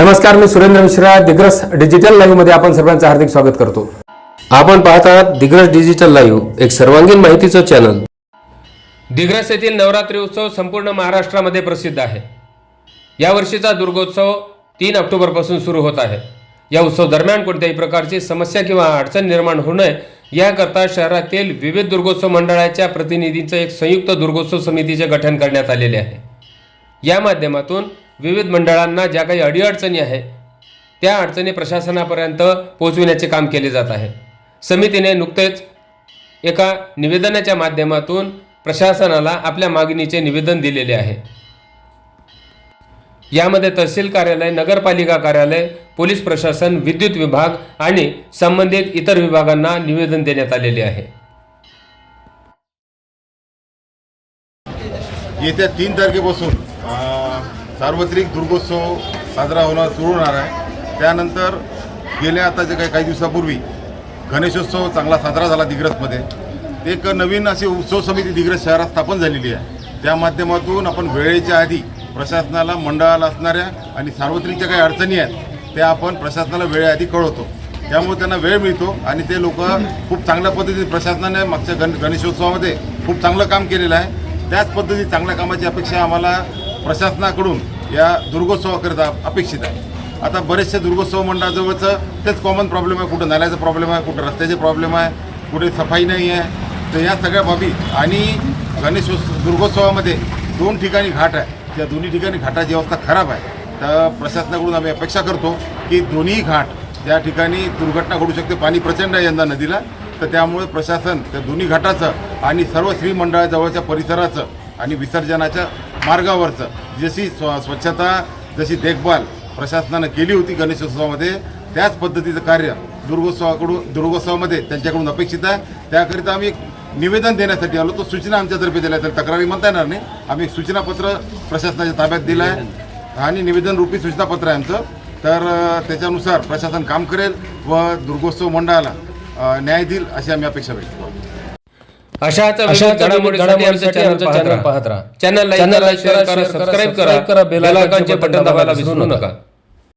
नमस्कार मी सुरेंद्र मिश्रा दिग्रस डिजिटल लाईव्हमध्ये आपण सर्वांचं हार्दिक स्वागत करतो. आपण पाहत आहात दिग्रस डिजिटल लाईव्ह एक सर्वांगीण माहितीचं चॅनल दिग्रस येथील नवरात्री उत्सव संपूर्ण महाराष्ट्रामध्ये प्रसिद्ध आहे. यावर्षीचा दुर्गोत्सव तीन ऑक्टोबरपासून सुरू होत आहे. या उत्सव दरम्यान कोणत्याही प्रकारची समस्या किंवा अडचण निर्माण होऊ नये याकरता शहरातील विविध दुर्गोत्सव मंडळाच्या प्रतिनिधींचं एक संयुक्त दुर्गोत्सव समितीचे गठन करण्यात आलेले आहे. या माध्यमातून विविध मंडळांना ज्या काही अडीअडचणी आहे त्या अडचणी प्रशासनापर्यंत पोहोचविण्याचे काम केले जात आहे. समितीने नुकतेच एका निवेदनाच्या माध्यमातून प्रशासनाला आपल्या मागणीचे निवेदन दिलेले आहे. यामध्ये तहसील कार्यालय नगरपालिका कार्यालय पोलीस प्रशासन विद्युत विभाग आणि संबंधित इतर विभागांना निवेदन देण्यात आलेले आहे. येत्या तीन तारखेपासून सार्वत्रिक दुर्गोत्सव साजरा होणार सुरू होणार आहे. त्यानंतर गेल्या आता जे काही काही दिवसापूर्वी गणेशोत्सव चांगला साजरा झाला दिग्रसमध्ये. एक नवीन अशी उत्सव समिती दिग्रस शहरात स्थापन झालेली आहे. त्या माध्यमातून आपण वेळेच्या आधी प्रशासनाला मंडळाला असणाऱ्या आणि सार्वत्रिक ज्या काही अडचणी आहेत त्या आपण प्रशासनाला वेळेआधी कळवतो. त्यामुळे त्यांना वेळ मिळतो आणि ते लोक खूप चांगल्या पद्धतीने प्रशासनाने मागच्या गण गणेशोत्सवामध्ये खूप चांगलं काम केलेलं आहे. त्याच पद्धती चांगल्या कामाची अपेक्षा आम्हाला प्रशासनाकडून या दुर्गोत्सवाकरिता अपेक्षित आहे. आता बरेचसे दुर्गोत्सव मंडळाजवळचं तेच कॉमन प्रॉब्लेम आहे. कुठं नाल्याचा प्रॉब्लेम आहे कुठं रस्त्याचे प्रॉब्लेम आहे कुठे सफाई नाही आहे. तर या सगळ्या बाबी आणि गणेशोत्सव दुर्गोत्सवामध्ये दोन ठिकाणी घाट आहे. त्या दोन्ही ठिकाणी घाटाची अवस्था खराब आहे. तर प्रशासनाकडून आम्ही अपेक्षा करतो की दोन्ही घाट त्या ठिकाणी दुर्घटना घडू शकते. पाणी प्रचंड आहे यंदा नदीला. तर त्यामुळे प्रशासन त्या दोन्ही घाटाचं आणि सर्व श्रीमंडळाजवळच्या परिसराचं आणि विसर्जनाच्या मार्गावरचं. जशी स्व स्वच्छता जशी देखभाल प्रशासनानं केली होती गणेशोत्सवामध्ये त्याच पद्धतीचं कार्य दुर्गोत्सवाकडून दुर्गोत्सवामध्ये त्यांच्याकडून अपेक्षित आहे. त्याकरिता आम्ही निवेदन देण्यासाठी आलो. तो सूचना आमच्यातर्फे दिल्या तर तक्रारी म्हणता येणार नाही. आम्ही एक सूचनापत्र प्रशासनाच्या ताब्यात दिलं आहे आणि निवेदन रूपी सूचनापत्र आहे आमचं. तर त्याच्यानुसार प्रशासन काम करेल व दुर्गोत्सव मंडळाला न्याय देईल अशी आम्ही अपेक्षा व्यक्त करतो. अशाच चॅनल पाहत राहा. चॅनल लाईक करा शेअर करा सबस्क्राईब करा. बेल आयकॉनचे बटन दाबायला विसरू नका.